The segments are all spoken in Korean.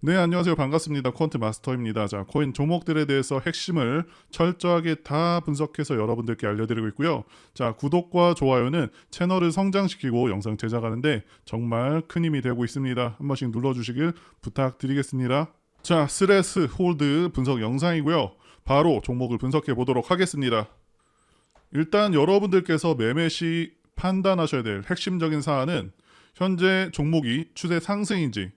네, 안녕하세요. 반갑습니다. 퀀트 마스터입니다. 자, 코인 종목들에 대해서 핵심을 철저하게 다 분석해서 여러분들께 알려드리고 있고요. 자, 구독과 좋아요는 채널을 성장시키고 영상 제작하는데 정말 큰 힘이 되고 있습니다. 한 번씩 눌러주시길 부탁드리겠습니다. 자, 스레스 홀드 분석 영상이고요. 바로 종목을 분석해 보도록 하겠습니다. 일단 여러분들께서 매매 시 판단하셔야 될 핵심적인 사안은 현재 종목이 추세 상승인지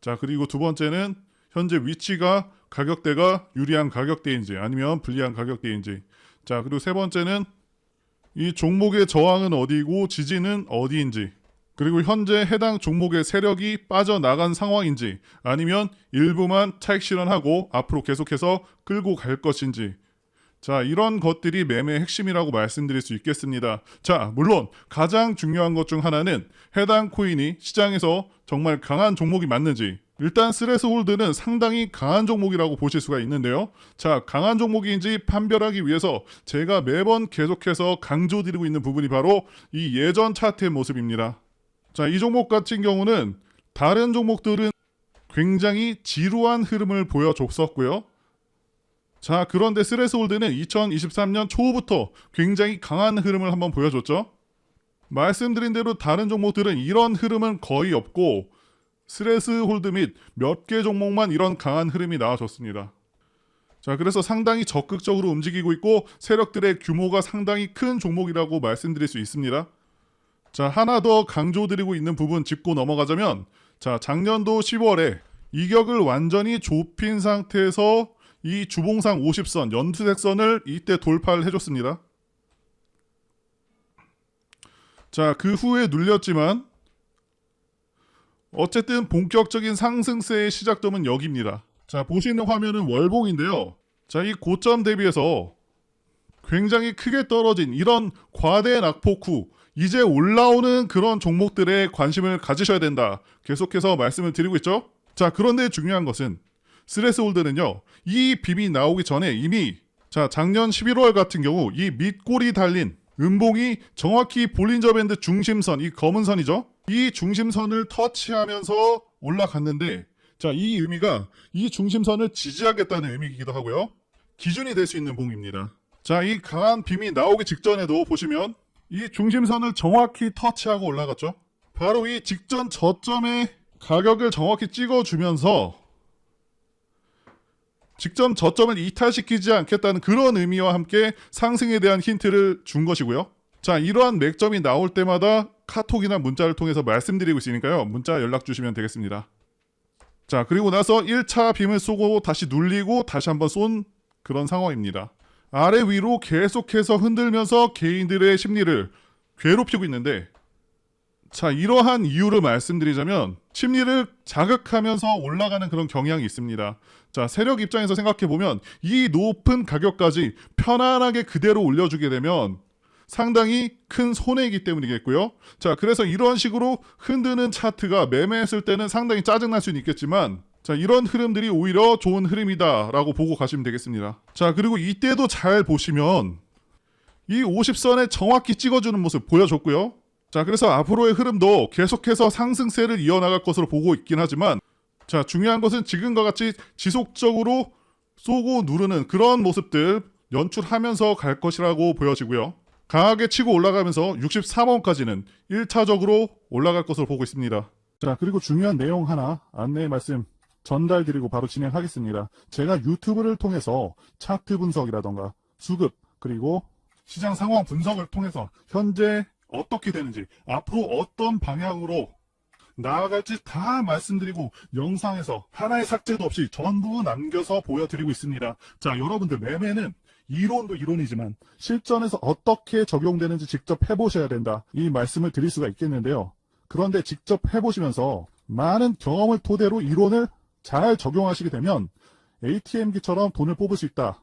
자, 그리고 두 번째는 현재 위치가 가격대가 유리한 가격대인지 아니면 불리한 가격대인지. 자, 그리고 세 번째는 이 종목의 저항은 어디고 지지는 어디인지. 그리고 현재 해당 종목의 세력이 빠져나간 상황인지 아니면 일부만 차익 실현하고 앞으로 계속해서 끌고 갈 것인지. 자, 이런 것들이 매매의 핵심이라고 말씀드릴 수 있겠습니다. 자, 물론 가장 중요한 것 중 하나는 해당 코인이 시장에서 정말 강한 종목이 맞는지. 일단 스레스 홀드는 상당히 강한 종목이라고 보실 수가 있는데요. 자, 강한 종목인지 판별하기 위해서 제가 매번 계속해서 강조드리고 있는 부분이 바로 이 예전 차트의 모습입니다. 자, 이 종목 같은 경우는 다른 종목들은 굉장히 지루한 흐름을 보여줬었고요. 자, 그런데 스레스홀드는 2023년 초부터 굉장히 강한 흐름을 한번 보여줬죠. 말씀드린 대로 다른 종목들은 이런 흐름은 거의 없고 스레스홀드 및 몇 개 종목만 이런 강한 흐름이 나와줬습니다. 자, 그래서 상당히 적극적으로 움직이고 있고 세력들의 규모가 상당히 큰 종목이라고 말씀드릴 수 있습니다. 자, 하나 더 강조드리고 있는 부분 짚고 넘어가자면 자, 작년도 10월에 이격을 완전히 좁힌 상태에서 이 주봉상 50선 연투색선을 이때 돌파를 해줬습니다. 자, 그 후에 눌렸지만 어쨌든 본격적인 상승세의 시작점은 여기입니다. 자, 보시는 화면은 월봉인데요. 자, 이 고점 대비해서 굉장히 크게 떨어진 이런 과대 낙폭 후 이제 올라오는 그런 종목들에 관심을 가지셔야 된다. 계속해서 말씀을 드리고 있죠. 자, 그런데 중요한 것은 스레스 홀드는요. 이 빔이 나오기 전에 이미 자 작년 11월 같은 경우 이 밑골이 달린 음봉이 정확히 볼린저 밴드 중심선 이 검은 선이죠. 이 중심선을 터치하면서 올라갔는데 자 이 의미가 이 중심선을 지지하겠다는 의미이기도 하고요. 기준이 될 수 있는 봉입니다. 자 이 강한 빔이 나오기 직전에도 보시면 이 중심선을 정확히 터치하고 올라갔죠. 바로 이 직전 저점의 가격을 정확히 찍어주면서 직전 저점을 이탈시키지 않겠다는 그런 의미와 함께 상승에 대한 힌트를 준 것이고요. 자, 이러한 맥점이 나올 때마다 카톡이나 문자를 통해서 말씀드리고 있으니까요. 문자 연락 주시면 되겠습니다. 자, 그리고 나서 1차 빔을 쏘고 다시 눌리고 다시 한번 쏜 그런 상황입니다. 아래 위로 계속해서 흔들면서 개인들의 심리를 괴롭히고 있는데 자, 이러한 이유를 말씀드리자면 심리를 자극하면서 올라가는 그런 경향이 있습니다. 자, 세력 입장에서 생각해 보면 이 높은 가격까지 편안하게 그대로 올려주게 되면 상당히 큰 손해이기 때문이겠고요. 자, 그래서 이런 식으로 흔드는 차트가 매매했을 때는 상당히 짜증날 수는 있겠지만 자, 이런 흐름들이 오히려 좋은 흐름이다라고 보고 가시면 되겠습니다. 자, 그리고 이때도 잘 보시면 이 50선에 정확히 찍어주는 모습 보여줬고요. 자, 그래서 앞으로의 흐름도 계속해서 상승세를 이어나갈 것으로 보고 있긴 하지만, 자, 중요한 것은 지금과 같이 지속적으로 쏘고 누르는 그런 모습들 연출하면서 갈 것이라고 보여지고요. 강하게 치고 올라가면서 63원까지는 1차적으로 올라갈 것으로 보고 있습니다. 자, 그리고 중요한 내용 하나 안내 말씀 전달드리고 바로 진행하겠습니다. 제가 유튜브를 통해서 차트 분석이라던가 수급, 그리고 시장 상황 분석을 통해서 현재 어떻게 되는지 앞으로 어떤 방향으로 나아갈지 다 말씀드리고 영상에서 하나의 삭제도 없이 전부 남겨서 보여드리고 있습니다. 자 여러분들 매매는 이론도 이론이지만 실전에서 어떻게 적용되는지 직접 해보셔야 된다. 이 말씀을 드릴 수가 있겠는데요. 그런데 직접 해보시면서 많은 경험을 토대로 이론을 잘 적용하시게 되면 ATM기처럼 돈을 뽑을 수 있다.